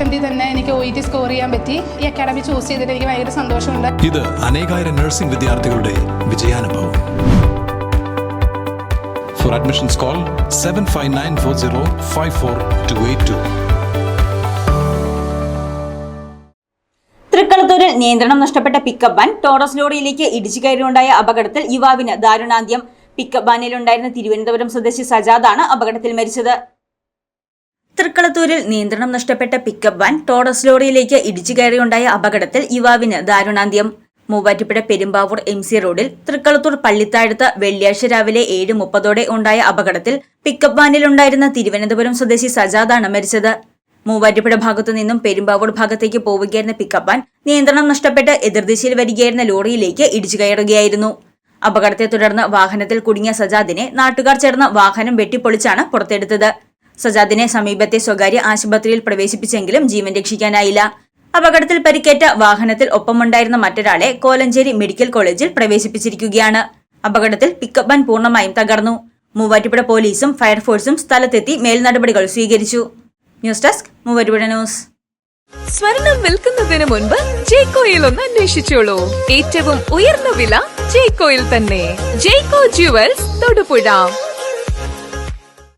അറ്റംപ്റ്റിൽ തന്നെ എനിക്ക് O E T score ചെയ്യാൻ പറ്റി. ഈ അക്കാഡമി ചൂസ് ചെയ്തിട്ട് എനിക്ക് ഭയങ്കര സന്തോഷമുണ്ട്. ഇത് അനേകായിരം നഴ്സിംഗ് വിദ്യാർത്ഥികളുടെ വിജയാനുഭവം. For admissions call seven five nine four zero five four two eight two തൃക്കളത്തൂരിൽ നിയന്ത്രണം നഷ്ടപ്പെട്ട പിക്കപ്പ് വാൻ ടോറസ് ലോറിയിലേക്ക് ഇടിച്ചു കയറിയുണ്ടായ അപകടത്തിൽ യുവാവിന് ദാരുണാന്ത്യം. പിക്കപ്പ് വാനിലുണ്ടായിരുന്ന തിരുവനന്തപുരം സ്വദേശി സജാദാണ് അപകടത്തിൽ മരിച്ചത്. തൃക്കളത്തൂരിൽ നിയന്ത്രണം നഷ്ടപ്പെട്ട പിക്കപ്പ് വാൻ ടോഡസ് ലോറിയിലേക്ക് ഇടിച്ചു കയറിയുണ്ടായ അപകടത്തിൽ യുവാവിന് ദാരുണാന്ത്യം. മൂവാറ്റുപുഴ പെരുമ്പാവൂർ എം സി റോഡിൽ തൃക്കളത്തൂർ പള്ളിത്താഴത്ത് വെള്ളിയാഴ്ച രാവിലെ ഏഴ് മുപ്പതോടെ ഉണ്ടായ അപകടത്തിൽ പിക്കപ്പ് വാനിലുണ്ടായിരുന്ന തിരുവനന്തപുരം സ്വദേശി സജാദാണ് മരിച്ചത്. മൂവാറ്റുപുഴ ഭാഗത്തു നിന്നും പെരുമ്പാവൂർ ഭാഗത്തേക്ക് പോവുകയായിരുന്ന പിക്കപ്പ് വാൻ നിയന്ത്രണം നഷ്ടപ്പെട്ട് എതിർദിശയിൽ വരികയായിരുന്ന ലോറിയിലേക്ക് ഇടിച്ചു കയറുകയായിരുന്നു. അപകടത്തെ തുടർന്ന് വാഹനത്തിൽ കുടുങ്ങിയ സജാദിനെ നാട്ടുകാർ ചേർന്ന് വാഹനം വെട്ടിപ്പൊളിച്ചാണ് പുറത്തെടുത്തത്. സജാദിനെ സമീപത്തെ സ്വകാര്യ ആശുപത്രിയിൽ പ്രവേശിപ്പിച്ചെങ്കിലും ജീവൻ രക്ഷിക്കാനായില്ല. അപകടത്തിൽ പരിക്കേറ്റ വാഹനത്തിൽ ഒപ്പമുണ്ടായിരുന്ന മറ്റൊരാളെ കോലഞ്ചേരി മെഡിക്കൽ കോളേജിൽ പ്രവേശിപ്പിച്ചിരിക്കുകയാണ്. അപകടത്തിൽ പിക്കപ്പ് വാൻ പൂർണമായും തകർന്നു. മൂവാറ്റുപുഴ പോലീസും ഫയർഫോഴ്സും സ്ഥലത്തെത്തി മേൽനടപടികൾ സ്വീകരിച്ചു. News desk Muvattupuzha news. സ്വർണം വിൽക്കുന്നതിന് മുൻപ് ജേക്കോയിൽ ഒന്ന് അന്വേഷിച്ചോളൂ ഏറ്റവും ഉയർന്ന വില ജേക്കോയിൽ തന്നെ. Jeko jewels Thodupuzha.